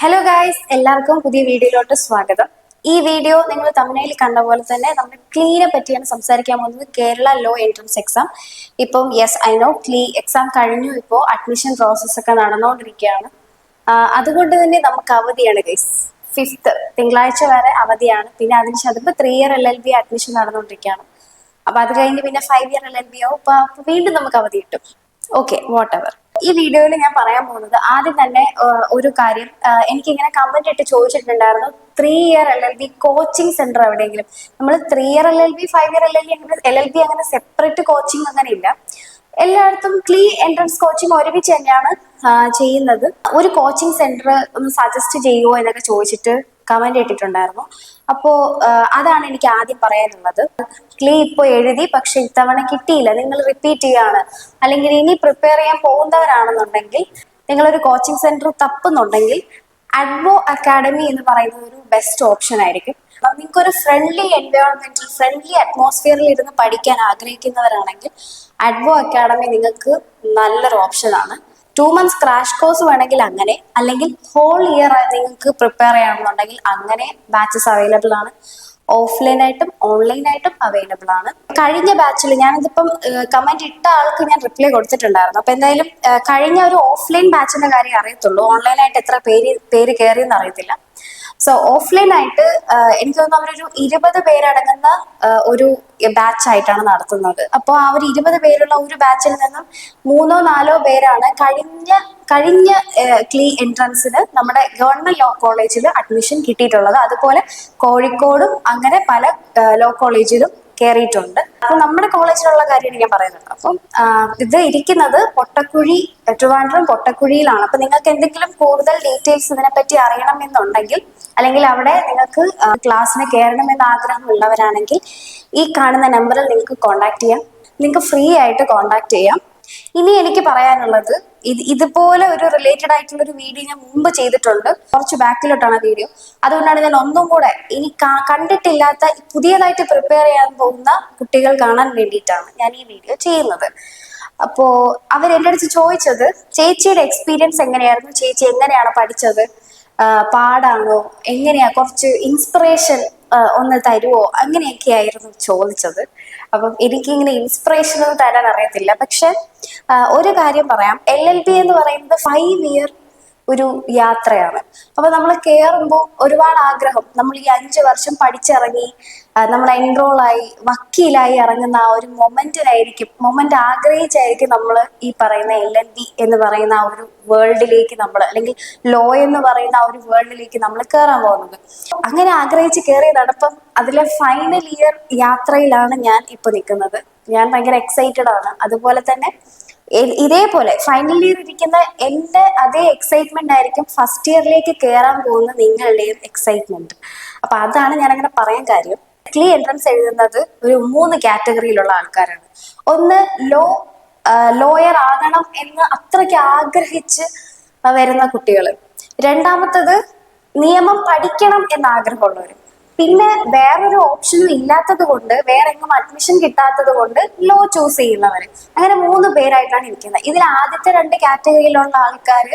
Hello guys എല്ലാവർക്കും പുതിയ വീഡിയോയിലോട്ട് സ്വാഗതം. ഈ വീഡിയോ നിങ്ങൾ തമിഴ്നയിൽ കണ്ട പോലെ തന്നെ നമ്മൾ ക്ലീനെ പറ്റിയാണ് സംസാരിക്കാൻ പോകുന്നത്. കേരള ലോ എൻട്രൻസ് എക്സാം ഇപ്പം yes I know Ki exam കഴിഞ്ഞു. ഇപ്പോൾ അഡ്മിഷൻ പ്രോസസ്സ് ഒക്കെ നടന്നുകൊണ്ടിരിക്കുകയാണ്. അതുകൊണ്ട് തന്നെ നമുക്ക് അവധിയാണ് ഗൈസ് ഫിഫ്ത്ത് തിങ്കളാഴ്ച വരെ അവധിയാണ്. പിന്നെ അതിനുശേഷം ശേഷം three year L L B admission നടന്നുകൊണ്ടിരിക്കുകയാണ്. അപ്പൊ അത് കഴിഞ്ഞ് പിന്നെ five year L L B ആവും. അപ്പോൾ അപ്പൊ വീണ്ടും നമുക്ക് അവധി കിട്ടും. ഓക്കെ വാട്ട് എവർ ഈ വീഡിയോയിൽ ഞാൻ പറയാൻ പോകുന്നത് ആദ്യം തന്നെ ഒരു കാര്യം എനിക്ക് ഇങ്ങനെ കമന്റ് ഇട്ട് ചോദിച്ചിട്ടുണ്ടായിരുന്നു. Three year L L B coaching centre എവിടെയെങ്കിലും. നമ്മൾ three year L L B five year L L B അങ്ങനെ എൽ എൽ ബി അങ്ങനെ സെപ്പറേറ്റ് കോച്ചിങ് അങ്ങനെ ഇല്ല. എല്ലായിടത്തും ക്ലീ എൻട്രൻസ് കോച്ചിങ് ഒരുമിച്ച് തന്നെയാണ് ചെയ്യുന്നത്. ഒരു കോച്ചിങ് സെന്റർ ഒന്ന് സജസ്റ്റ് ചെയ്യുമോ എന്നൊക്കെ ചോദിച്ചിട്ട് കമന്റ് ഇട്ടിട്ടുണ്ടായിരുന്നു. അപ്പോ അതാണ് എനിക്ക് ആദ്യം പറയാനുള്ളത്. ക്ലീ ഇപ്പോൾ എഴുതി പക്ഷെ ഇത്തവണ കിട്ടിയില്ല. നിങ്ങൾ റിപ്പീറ്റ് ചെയ്യാണ്. അല്ലെങ്കിൽ ഇനി പ്രിപ്പയർ ചെയ്യാൻ പോകുന്നവരാണെന്നുണ്ടെങ്കിൽ നിങ്ങളൊരു കോച്ചിങ് സെന്റർ തപ്പുന്നുണ്ടെങ്കിൽ അഡ്വോ അക്കാഡമി എന്ന് പറയുന്നത് ഒരു ബെസ്റ്റ് ഓപ്ഷൻ ആയിരിക്കും. നിങ്ങൾക്ക് ഒരു ഫ്രണ്ട്ലി എൻവയോൺമെന്റിൽ ഫ്രണ്ട്ലി അറ്റ്മോസ്ഫിയറിൽ ഇരുന്ന് പഠിക്കാൻ ആഗ്രഹിക്കുന്നവരാണെങ്കിൽ അഡ്വോ അക്കാഡമി നിങ്ങൾക്ക് നല്ലൊരു ഓപ്ഷനാണ് ടു മന്ത്സ് ക്രാഷ് കോഴ്സ് വേണമെങ്കിൽ അങ്ങനെ അല്ലെങ്കിൽ ഹോൾ ഇയർ നിങ്ങൾക്ക് പ്രിപ്പയർ ചെയ്യണമെന്നുണ്ടെങ്കിൽ അങ്ങനെ ബാച്ചസ് അവൈലബിൾ ആണ്. ഓഫ്ലൈൻ ആയിട്ടും ഓൺലൈൻ ആയിട്ടും അവൈലബിൾ ആണ്. കഴിഞ്ഞ ബാച്ചിൽ ഞാനിതിപ്പം കമന്റ് ഇട്ട ആൾക്ക് ഞാൻ റിപ്ലൈ കൊടുത്തിട്ടുണ്ടായിരുന്നു. അപ്പൊ എന്തായാലും കഴിഞ്ഞ ഒരു ഓഫ്ലൈൻ ബാച്ചിന്റെ കാര്യം അറിയത്തുള്ളൂ. ഓൺലൈൻ ആയിട്ട് എത്ര പേര് പേര് കയറിയെന്ന് അറിയത്തില്ല. സോ ഓഫ്ലൈൻ ആയിട്ട് എനിക്ക് തോന്നുന്നു അവരൊരു ഇരുപത് പേരടങ്ങുന്ന ഒരു ബാച്ച് ആയിട്ടാണ് നടത്തുന്നത്. അപ്പോൾ ആ ഒരു ഇരുപത് പേരുള്ള ഒരു ബാച്ചിൽ നിന്നും മൂന്നോ നാലോ പേരാണ് കഴിഞ്ഞ കഴിഞ്ഞ ക്ലീ എൻട്രൻസിന് നമ്മുടെ ഗവൺമെന്റ് ലോ കോളേജിൽ അഡ്മിഷൻ കിട്ടിയിട്ടുള്ളത്. അതുപോലെ കോഴിക്കോടും അങ്ങനെ പല ലോ കോളേജിലും കയറിയിട്ടുണ്ട്. അപ്പൊ നമ്മുടെ കോളേജിലുള്ള കാര്യമാണ് ഞാൻ പറയുന്നത്. അപ്പം ഇത് ഇരിക്കുന്നത് പൊട്ടക്കുഴി ട്രിവാൻഡ്രം പൊട്ടക്കുഴിയിലാണ്. അപ്പൊ നിങ്ങൾക്ക് എന്തെങ്കിലും കൂടുതൽ ഡീറ്റെയിൽസ് ഇതിനെപ്പറ്റി അറിയണമെന്നുണ്ടെങ്കിൽ അല്ലെങ്കിൽ അവിടെ നിങ്ങൾക്ക് ക്ലാസ്സിന് ആഗ്രഹം ഉള്ളവരാണെങ്കിൽ ഈ കാണുന്ന നമ്പറിൽ നിങ്ങൾക്ക് കോൺടാക്ട് ചെയ്യാം. നിങ്ങൾക്ക് ഫ്രീ ആയിട്ട് കോൺടാക്ട് ചെയ്യാം. ഇനി എനിക്ക് പറയാനുള്ളത് ഇത് ഇതുപോലെ ഒരു റിലേറ്റഡ് ആയിട്ടുള്ള ഒരു വീഡിയോ ഞാൻ മുമ്പ് ചെയ്തിട്ടുണ്ട്. കുറച്ച് ബാക്കിലോട്ടാണ് വീഡിയോ അതുകൊണ്ടാണ് ഞാൻ ഒന്നും കൂടെ ഇനി കണ്ടിട്ടില്ലാത്ത പുതിയതായിട്ട് പ്രിപ്പയർ ചെയ്യാൻ പോകുന്ന കുട്ടികൾ കാണാൻ വേണ്ടിയിട്ടാണ് ഞാൻ ഈ വീഡിയോ ചെയ്യുന്നത്. അപ്പോ അവർ എന്റെ അടുത്ത് ചോദിച്ചത് ചേച്ചിയുടെ എക്സ്പീരിയൻസ് എങ്ങനെയായിരുന്നു? ചേച്ചി എങ്ങനെയാണ് പഠിച്ചത്? പാടാണോ? എങ്ങനെയാ? കുറച്ച് ഇൻസ്പിറേഷൻ ഒന്ന് തരുമോ അങ്ങനെയൊക്കെ ആയിരുന്നു ചോദിച്ചത്. അപ്പം എനിക്കിങ്ങനെ ഇൻസ്പിറേഷൻ ഒന്നും തരാൻ അറിയത്തില്ല. പക്ഷെ ഒരു കാര്യം പറയാം. എൽ എൽ ബി എന്ന് പറയുന്നത് ഫൈവ് ഇയർ ഒരു യാത്രയാണ്. അപ്പൊ നമ്മൾ കയറുമ്പോൾ ഒരുപാട് ആഗ്രഹം. നമ്മൾ ഈ അഞ്ച് വർഷം പഠിച്ചിറങ്ങി നമ്മൾ എൻറോൾ ആയി വക്കീലായി ഇറങ്ങുന്ന ആ ഒരു മൊമെന്റിലായിരിക്കും മൊമെന്റ് ആഗ്രഹിച്ചായിരിക്കും നമ്മൾ ഈ പറയുന്ന എൽ എൽ ബി എന്ന് പറയുന്ന ആ ഒരു വേൾഡിലേക്ക് നമ്മൾ അല്ലെങ്കിൽ ലോ എന്ന് പറയുന്ന ആ ഒരു വേൾഡിലേക്ക് നമ്മൾ കയറാൻ പോകുന്നത്. അങ്ങനെ ആഗ്രഹിച്ച് കയറിയതാണ് അപ്പം അതിലെ ഫൈനൽ ഇയർ യാത്രയിലാണ് ഞാൻ ഇപ്പൊ നിൽക്കുന്നത്. ഞാൻ ഭയങ്കര എക്സൈറ്റഡ് ആണ്. അതുപോലെ തന്നെ ഇതേപോലെ ഫൈനൽ ഇയർ ഇരിക്കുന്ന എന്റെ അതേ എക്സൈറ്റ്മെന്റ് ആയിരിക്കും ഫസ്റ്റ് ഇയറിലേക്ക് കയറാൻ പോകുന്ന നിങ്ങളുടെയും എക്സൈറ്റ്മെന്റ് അപ്പൊ അതാണ് ഞാൻ അങ്ങനെ പറയാൻ കാര്യം. ക്ലീ എൻട്രൻസ് എഴുതുന്നത് ഒരു മൂന്ന് കാറ്റഗറിയിലുള്ള ആൾക്കാരാണ്. ഒന്ന് ലോ ലോയർ ആകണം എന്ന് അത്രയ്ക്ക് ആഗ്രഹിച്ച് വരുന്ന കുട്ടികൾ രണ്ടാമത്തത് നിയമം പഠിക്കണം എന്ന് ആഗ്രഹമുള്ളവർ പിന്നെ വേറൊരു ഓപ്ഷനും ഇല്ലാത്തത് കൊണ്ട് വേറെ എങ്ങും അഡ്മിഷൻ കിട്ടാത്തത് കൊണ്ട് ലോ ചൂസ് ചെയ്യുന്നവര്. അങ്ങനെ മൂന്ന് പേരായിട്ടാണ് ഇരിക്കുന്നത്. ഇതിൽ ആദ്യത്തെ രണ്ട് കാറ്റഗറിയിലുള്ള ആൾക്കാർ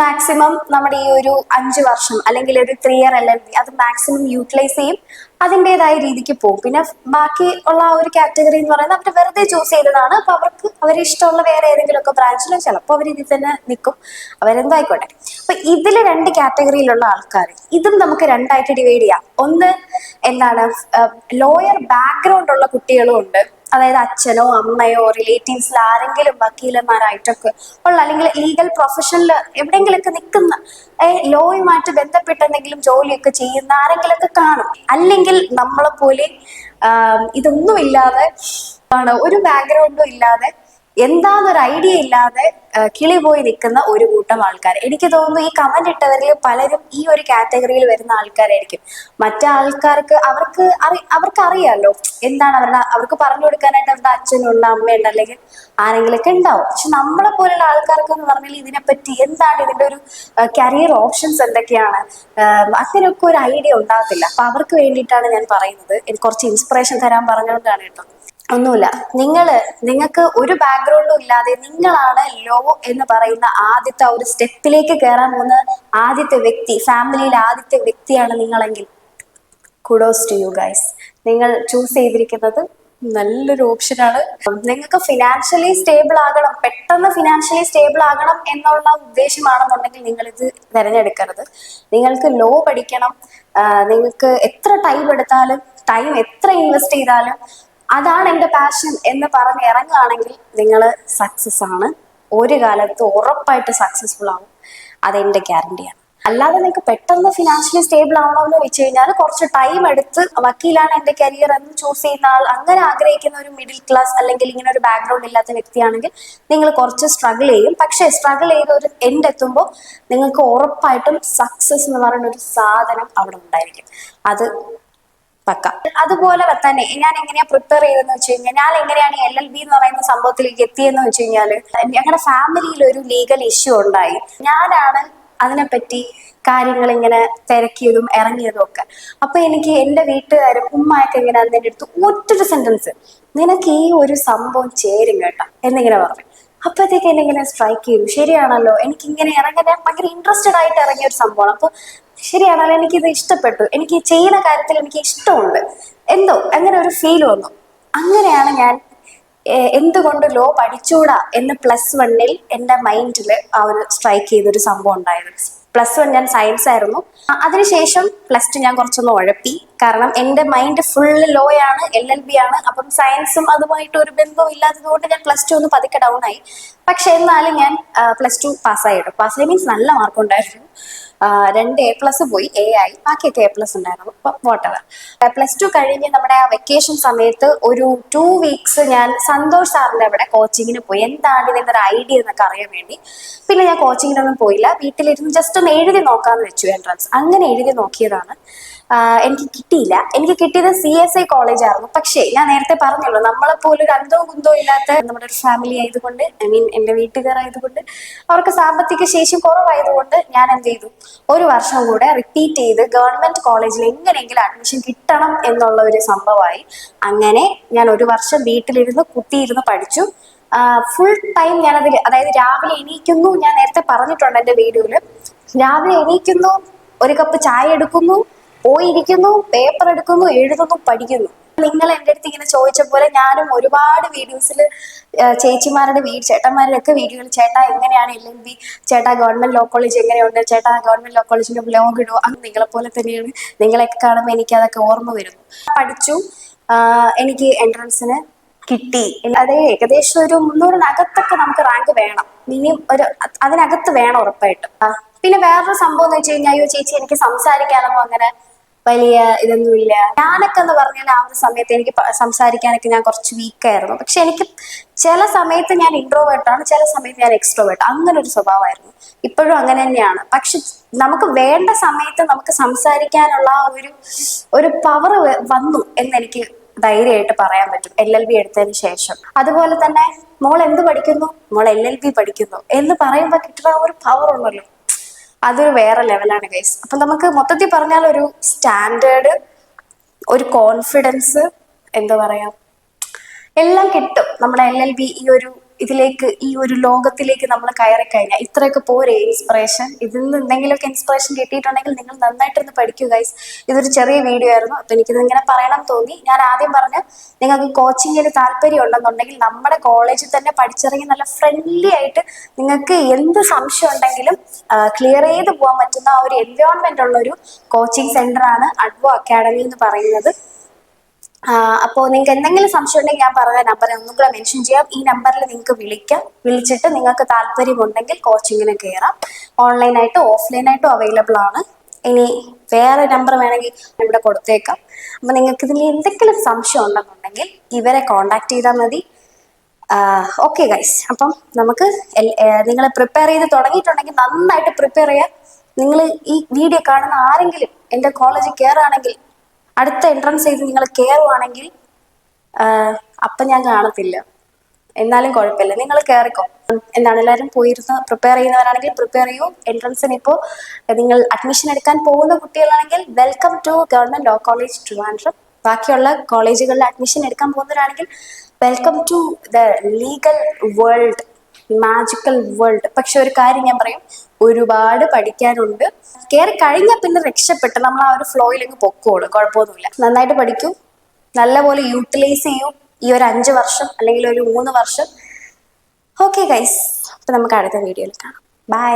മാക്സിമം നമ്മുടെ ഈ ഒരു അഞ്ച് വർഷം അല്ലെങ്കിൽ ഒരു three year L L B അത് മാക്സിമം യൂട്ടിലൈസ് ചെയ്യും. അതിന്റെതായ രീതിക്ക് പോകും. പിന്നെ ബാക്കി ഉള്ള ആ ഒരു കാറ്റഗറി എന്ന് പറയുന്നത് അവർ വെറുതെ ചൂസ് ചെയ്തതാണ്. അപ്പൊ അവർക്ക് അവരെ ഇഷ്ടമുള്ള വേറെ ഏതെങ്കിലും ഒക്കെ ബ്രാഞ്ചിലോ ചിലപ്പോൾ അവർ ഇതിൽ തന്നെ നിൽക്കും. അവരെന്തോ ആയിക്കോട്ടെ അപ്പൊ ഇതിൽ രണ്ട് കാറ്റഗറിയിലുള്ള ആൾക്കാർ ഇതും നമുക്ക് രണ്ടായിട്ട് ഡിവൈഡ് ചെയ്യാം. ഒന്ന് എന്താണ് ലോയർ ബാക്ക്ഗ്രൗണ്ട് ഉള്ള കുട്ടികളും ഉണ്ട്. അതായത് അച്ഛനോ അമ്മയോ റിലേറ്റീവ്സിൽ ആരെങ്കിലും വക്കീലന്മാരായിട്ടൊക്കെ ഉള്ള അല്ലെങ്കിൽ ലീഗൽ പ്രൊഫഷനിൽ എവിടെയെങ്കിലൊക്കെ നിൽക്കുന്ന ലോയുമായിട്ട് ബന്ധപ്പെട്ട് എന്തെങ്കിലും ജോലിയൊക്കെ ചെയ്യുന്ന ആരെങ്കിലൊക്കെ കാണും. അല്ലെങ്കിൽ നമ്മളെ പോലെ ഇതൊന്നുമില്ലാതെ ആണ് ഒരു ബാക്ക്ഗ്രൗണ്ടും ഇല്ലാതെ എന്താന്നൊരു ഐഡിയ ഇല്ലാതെ കിളി പോയി നിൽക്കുന്ന ഒരു കൂട്ടം ആൾക്കാർ എനിക്ക് തോന്നുന്നു ഈ കമന്റ് ഇട്ടവരിൽ പലരും ഈ ഒരു കാറ്റഗറിയിൽ വരുന്ന ആൾക്കാരായിരിക്കും. മറ്റേ ആൾക്കാർക്ക് അവർക്ക് അറി അവർക്ക് അറിയാലോ എന്താണ് അവരുടെ അവർക്ക് പറഞ്ഞു കൊടുക്കാനായിട്ട് അവരുടെ അച്ഛനുണ്ട് അമ്മയുണ്ട് അല്ലെങ്കിൽ ആരെങ്കിലൊക്കെ ഉണ്ടാവും. പക്ഷെ നമ്മളെ പോലുള്ള ആൾക്കാർക്ക് എന്ന് പറഞ്ഞാൽ ഇതിനെപ്പറ്റി എന്താണ് ഇതിന്റെ ഒരു കരിയർ ഓപ്ഷൻസ് എന്തൊക്കെയാണ്? അങ്ങനെയൊക്കെ ഒരു ഐഡിയ ഉണ്ടാകത്തില്ല. അപ്പൊ അവർക്ക് വേണ്ടിയിട്ടാണ് ഞാൻ പറയുന്നത്. എനിക്ക് കുറച്ച് ഇൻസ്പിറേഷൻ തരാൻ പറഞ്ഞുകൊണ്ടാണ് കേട്ടോ. ഒന്നുമില്ല. നിങ്ങൾ നിങ്ങൾക്ക് ഒരു ബാക്ക്ഗ്രൗണ്ടും ഇല്ലാതെ നിങ്ങളാണ് ലോ എന്ന് പറയുന്ന ആദ്യത്തെ ഒരു സ്റ്റെപ്പിലേക്ക് കയറാൻ പോകുന്ന ആദ്യത്തെ വ്യക്തി ഫാമിലിയിലെ ആദ്യത്തെ വ്യക്തിയാണ് നിങ്ങളെങ്കിൽ. കുഡോസ് ടു യു ഗൈസ് നിങ്ങൾ ചൂസ് ചെയ്തിരിക്കുന്നത് നല്ലൊരു ഓപ്ഷനാണ് നിങ്ങൾക്ക് ഫിനാൻഷ്യലി സ്റ്റേബിൾ ആകണം പെട്ടെന്ന് ഫിനാൻഷ്യലി സ്റ്റേബിൾ ആകണം എന്നുള്ള ഉദ്ദേശമാണെന്നുണ്ടെങ്കിൽ നിങ്ങൾ ഇത് തിരഞ്ഞെടുക്കരുത്. നിങ്ങൾക്ക് ലോ പഠിക്കണം. നിങ്ങൾക്ക് എത്ര ടൈം എടുത്താലും ടൈം എത്ര ഇൻവെസ്റ്റ് ചെയ്താലും അതാണ് എന്റെ പാഷൻ എന്ന് പറഞ്ഞ് ഇറങ്ങുകയാണെങ്കിൽ നിങ്ങൾ സക്സസ് ആണ്. ഒരു കാലത്ത് ഉറപ്പായിട്ട് സക്സസ്ഫുൾ ആവും. അതെന്റെ ഗ്യാരണ്ടിയാണ് അല്ലാതെ നിങ്ങൾക്ക് പെട്ടെന്ന് ഫിനാൻഷ്യലി സ്റ്റേബിൾ ആവണമെന്ന് വെച്ച് കഴിഞ്ഞാൽ കുറച്ച് ടൈം എടുത്ത് വക്കീലാണ് എന്റെ കരിയർ എന്ന് ചൂസ് ചെയ്യുന്ന ആൾ അങ്ങനെ ആഗ്രഹിക്കുന്ന ഒരു മിഡിൽ ക്ലാസ് അല്ലെങ്കിൽ ഇങ്ങനെ ഒരു ബാക്ക്ഗ്രൗണ്ട് ഇല്ലാത്ത വ്യക്തിയാണെങ്കിൽ നിങ്ങൾ കുറച്ച് സ്ട്രഗിൾ ചെയ്യും. പക്ഷേ സ്ട്രഗിൾ ചെയ്ത ഒരു എൻഡ് എത്തുമ്പോൾ നിങ്ങൾക്ക് ഉറപ്പായിട്ടും സക്സസ് എന്ന് പറയുന്ന ഒരു സാധനം അവിടെ ഉണ്ടായിരിക്കും. അത് പക്ക അതുപോലെ തന്നെ ഞാൻ എങ്ങനെയാ പ്രിപ്പയർ ചെയ്തതെന്ന് വെച്ച് കഴിഞ്ഞാൽ ഞാൻ എങ്ങനെയാണ് എൽ എൽ ബി എന്ന് പറയുന്ന സംഭവത്തിലേക്ക് എത്തിയെന്ന് വെച്ച് കഴിഞ്ഞാൽ ഞങ്ങളുടെ ഫാമിലിയിൽ ഒരു ലീഗൽ ഇഷ്യൂ ഉണ്ടായി. ഞാനാണ് അതിനെപ്പറ്റി കാര്യങ്ങൾ ഇങ്ങനെ തിരക്കിയതും ഇറങ്ങിയതും ഒക്കെ. അപ്പൊ എനിക്ക് എന്റെ വീട്ടുകാരും ഉമ്മയൊക്കെ ഇങ്ങനെ അതിന്റെ അടുത്ത് ഒറ്റൊരു സെന്റൻസ് നിനക്ക് ഈ ഒരു സംഭവം ചേരും കേട്ടോ എന്നിങ്ങനെ പറഞ്ഞു. അപ്പോഴത്തേക്ക് എന്നെ ഇങ്ങനെ സ്ട്രൈക്ക് ചെയ്തു. ശരിയാണല്ലോ എനിക്ക് ഇങ്ങനെ ഇറങ്ങാൻ ഞാൻ ഭയങ്കര ഇൻട്രസ്റ്റഡ് ആയിട്ട് ഇറങ്ങിയ ഒരു സംഭവമാണ്. അപ്പൊ ശരിയാണല്ലോ എനിക്കിത് ഇഷ്ടപ്പെട്ടു. എനിക്ക് ചെയ്യുന്ന കാര്യത്തിൽ എനിക്ക് ഇഷ്ടമുണ്ട്. എന്തോ അങ്ങനെ ഒരു ഫീൽ വന്നു. അങ്ങനെയാണ് ഞാൻ എന്തുകൊണ്ട് ലോ പഠിച്ചൂടാ എന്ന് പ്ലസ് വണ്ണിൽ എന്റെ മൈൻഡിൽ ആ ഒരു സ്ട്രൈക്ക് ചെയ്തൊരു സംഭവം ഉണ്ടായത്. പ്ലസ് വൺ ഞാൻ സയൻസ് ആയിരുന്നു. അതിനുശേഷം പ്ലസ് ടു ഞാൻ കുറച്ചൊന്ന് ഉഴപ്പി. കാരണം എന്റെ മൈൻഡ് ഫുള്ള് ലോ ആണ് എൽ എൽ ബി ആണ്. അപ്പം സയൻസും അതുമായിട്ട് ഒരു ബന്ധവും ഇല്ലാത്തത് കൊണ്ട് ഞാൻ പ്ലസ് ടു ഒന്ന് പതുക്കെ ഡൗൺ ആയി. പക്ഷെ എന്നാലും ഞാൻ പ്ലസ് ടു പാസ്സായി കേട്ടോ പാസ്സായി മീൻസ് നല്ല മാർക്ക് ഉണ്ടായിരുന്നു. രണ്ട് എ പ്ലസ് പോയി. എ ആയി. ബാക്കിയൊക്കെ എ പ്ലസ് ഉണ്ടായിരുന്നു. വോട്ടവർ പ്ലസ് ടു കഴിഞ്ഞ് നമ്മുടെ ആ വെക്കേഷൻ സമയത്ത് ഒരു ടു വീക്സ് ഞാൻ സന്തോഷ് സാറിന്റെ അവിടെ കോച്ചിങ്ങിന് പോയി. എന്താണ് ഇതിന്റെ ഒരു ഐഡിയ എന്നൊക്കെ അറിയാൻ വേണ്ടി. പിന്നെ ഞാൻ കോച്ചിങ്ങിനൊന്നും പോയില്ല. വീട്ടിലിരുന്ന് ജസ്റ്റ് ഒന്ന് എഴുതി നോക്കാന്ന് വെച്ചു എൻട്രൻസ് അങ്ങനെ എഴുതി നോക്കിയതാണ്. എനിക്ക് കിട്ടിയില്ല. എനിക്ക് കിട്ടിയത് സി എസ് ഐ കോളേജ് ആയിരുന്നു. പക്ഷേ ഞാൻ നേരത്തെ പറഞ്ഞല്ലോ നമ്മളെ പോലും അന്തോ കുന്തോ ഇല്ലാത്ത നമ്മുടെ ഒരു ഫാമിലി ആയതുകൊണ്ട് ഐ മീൻ എന്റെ വീട്ടുകാരായതുകൊണ്ട് അവർക്ക് സാമ്പത്തിക ശേഷി കുറവായതുകൊണ്ട് ഞാൻ എന്ത് ചെയ്തു? ഒരു വർഷം കൂടെ റിപ്പീറ്റ് ചെയ്ത് ഗവൺമെന്റ് കോളേജിൽ എങ്ങനെയെങ്കിലും അഡ്മിഷൻ കിട്ടണം എന്നുള്ള ഒരു സംഭവമായി അങ്ങനെ ഞാൻ ഒരു വർഷം വീട്ടിലിരുന്ന് കുത്തിയിരുന്ന് പഠിച്ചു. ഫുൾ ടൈം ഞാനതിൽ അതായത് രാവിലെ എണീക്കുന്നു ഞാൻ നേരത്തെ പറഞ്ഞിട്ടുണ്ട് എന്റെ വീഡിയോയിൽ രാവിലെ എണീക്കുന്നു ഒരു കപ്പ് ചായ എടുക്കുന്നു പോയിരിക്കുന്നു പേപ്പർ എടുക്കുന്നു എഴുതുന്നു പഠിക്കുന്നു. നിങ്ങൾ എന്റെ അടുത്ത് ഇങ്ങനെ ചോദിച്ച പോലെ ഞാനും ഒരുപാട് വീഡിയോസിൽ ചേച്ചിമാരുടെ വീട് ചേട്ടന്മാരുടെ ഒക്കെ വീഡിയോയിൽ ചേട്ടാ എങ്ങനെയാണ് എൽ എൻ ബി ചേട്ടാ ഗവൺമെന്റ് ലോ കോളേജ് എങ്ങനെയുണ്ട്? ചേട്ടാ ഗവൺമെന്റ് ലോ കോളേജിന്റെ ബ്ലോഗ് ഇടുമോ അത് നിങ്ങളെ പോലെ തന്നെയാണ്. നിങ്ങളെയൊക്കെ കാണുമ്പോൾ എനിക്ക് അതൊക്കെ ഓർമ്മ വരുന്നു. പഠിച്ചു. എനിക്ക് എൻട്രൻസിന് കിട്ടി. അതെ ഏകദേശം ഒരു മുന്നൂറിനകത്തൊക്കെ നമുക്ക് റാങ്ക് വേണം. ഇനിയും ഒരു അതിനകത്ത് വേണം ഉറപ്പായിട്ടും. പിന്നെ വേറൊരു സംഭവം എന്ന് വെച്ച് കഴിഞ്ഞാൽ അയ്യോ ചേച്ചി എനിക്ക് സംസാരിക്കാനൊന്നും അങ്ങനെ വലിയ ഇതൊന്നുമില്ല. ഞാനൊക്കെ എന്ന് പറഞ്ഞാൽ ആ ഒരു സമയത്ത് എനിക്ക് സംസാരിക്കാനൊക്കെ ഞാൻ കുറച്ച് വീക്കായിരുന്നു പക്ഷെ എനിക്ക് ചില സമയത്ത് ഞാൻ ഇൻട്രോവേർട്ട് ആണ് ചില സമയത്ത് ഞാൻ എക്സ്ട്രോവേർട്ട് അങ്ങനെ ഒരു സ്വഭാവമായിരുന്നു. ഇപ്പോഴും അങ്ങനെ തന്നെയാണ്. പക്ഷെ നമുക്ക് വേണ്ട സമയത്ത് നമുക്ക് സംസാരിക്കാനുള്ള ഒരു ഒരു പവർ വന്നു എന്നെനിക്ക് ധൈര്യമായിട്ട് പറയാൻ പറ്റും. എൽ എൽ ബി എടുത്തതിന് ശേഷം. അതുപോലെ തന്നെ മോൾ എന്ത് പഠിക്കുന്നു? മോൾ എൽ എൽ ബി പഠിക്കുന്നു. എന്ന് പറയുമ്പോൾ കിട്ടുന്ന ഒരു പവർ ഉണ്ടല്ലോ. അതൊരു വേറെ ലെവലാണ് ഗൈസ് അപ്പൊ നമുക്ക് മൊത്തത്തിൽ പറഞ്ഞാൽ ഒരു സ്റ്റാൻഡേർഡ് ഒരു കോൺഫിഡൻസ് എന്താ പറയാ എല്ലാം കിട്ടും. നമ്മുടെ എൽ എൽ ബി ഈ ഒരു ഇതിലേക്ക് ഈ ഒരു ലോകത്തിലേക്ക് നമ്മൾ കയറി കഴിഞ്ഞാൽ ഇത്രയൊക്കെ പോരെ ഇൻസ്പിറേഷൻ ഇതിൽ നിന്ന് എന്തെങ്കിലുമൊക്കെ ഇൻസ്പിറേഷൻ കിട്ടിയിട്ടുണ്ടെങ്കിൽ നിങ്ങൾ നന്നായിട്ടൊന്ന് പഠിക്കൂ ഗൈസ് ഇതൊരു ചെറിയ വീഡിയോ ആയിരുന്നു. അപ്പൊ എനിക്കിത് ഇങ്ങനെ പറയണം തോന്നി. ഞാൻ ആദ്യം പറഞ്ഞ നിങ്ങൾക്ക് കോച്ചിങ്ങിന് താല്പര്യം ഉണ്ടെന്നുണ്ടെങ്കിൽ നമ്മുടെ കോളേജിൽ തന്നെ പഠിച്ചിറങ്ങി നല്ല ഫ്രണ്ട്ലി ആയിട്ട് നിങ്ങൾക്ക് എന്ത് സംശയം ഉണ്ടെങ്കിലും ക്ലിയർ ചെയ്ത് പോകാൻ പറ്റുന്ന ആ ഒരു എൻവയോൺമെന്റ് ഉള്ള ഒരു കോച്ചിങ് ആണ് അഡ്വോ അക്കാഡമി എന്ന് പറയുന്നത്. അപ്പോൾ നിങ്ങൾക്ക് എന്തെങ്കിലും സംശയം ഉണ്ടെങ്കിൽ ഞാൻ പറഞ്ഞ നമ്പർ ഒന്നും കൂടെ മെൻഷൻ ചെയ്യാം. ഈ നമ്പറിൽ നിങ്ങൾക്ക് വിളിക്കാം. വിളിച്ചിട്ട് നിങ്ങൾക്ക് താല്പര്യമുണ്ടെങ്കിൽ കോച്ചിങ്ങിന് കയറാം ഓൺലൈനായിട്ടും ഓഫ്ലൈനായിട്ടും അവൈലബിൾ ആണ്. ഇനി വേറെ നമ്പർ വേണമെങ്കിൽ ഇവിടെ കൊടുത്തേക്കാം. അപ്പം നിങ്ങൾക്ക് ഇതിൽ എന്തെങ്കിലും സംശയം ഉണ്ടെന്നുണ്ടെങ്കിൽ ഇവരെ കോണ്ടാക്ട് ചെയ്താൽ മതി. ഓക്കെ ഗൈസ് അപ്പം നമുക്ക് നിങ്ങൾ പ്രിപ്പയർ ചെയ്ത് തുടങ്ങിയിട്ടുണ്ടെങ്കിൽ നന്നായിട്ട് പ്രിപ്പയർ ചെയ്യുക നിങ്ങൾ ഈ വീഡിയോ കാണുന്ന ആരെങ്കിലും എന്റെ കോളേജിൽ കയറുകയാണെങ്കിൽ അടുത്ത എൻട്രൻസ് ചെയ്ത് നിങ്ങൾ കയറുവാണെങ്കിൽ അപ്പം ഞാൻ കാണത്തില്ല. എന്നാലും കുഴപ്പമില്ല. നിങ്ങൾ കയറിക്കോ എന്താണ്? എല്ലാവരും പോയിരുന്ന് പ്രിപ്പയർ ചെയ്യുന്നവരാണെങ്കിൽ പ്രിപ്പയർ ചെയ്യൂ. എൻട്രൻസിന് ഇപ്പോൾ നിങ്ങൾ അഡ്മിഷൻ എടുക്കാൻ പോകുന്ന കുട്ടികളാണെങ്കിൽ welcome to government law college Trivandrum ബാക്കിയുള്ള കോളേജുകളിൽ അഡ്മിഷൻ എടുക്കാൻ പോകുന്നവരാണെങ്കിൽ welcome to the legal world magical world പക്ഷെ ഒരു കാര്യം ഞാൻ പറയും. ഒരുപാട് പഠിക്കാനുണ്ട്. കയറി കഴിഞ്ഞാൽ പിന്നെ രക്ഷപ്പെട്ട് നമ്മൾ ആ ഒരു ഫ്ലോയിൽ അങ്ങ് പൊക്കോളൂ. കുഴപ്പമൊന്നുമില്ല. നന്നായിട്ട് പഠിക്കൂ. നല്ലപോലെ യൂട്ടിലൈസ് ചെയ്യൂ. ഈ ഒരു അഞ്ച് വർഷം അല്ലെങ്കിൽ ഒരു മൂന്ന് വർഷം. ഓക്കെ ഗൈസ് അപ്പൊ നമുക്ക് അടുത്ത വീഡിയോയിൽ കാണാം. ബൈ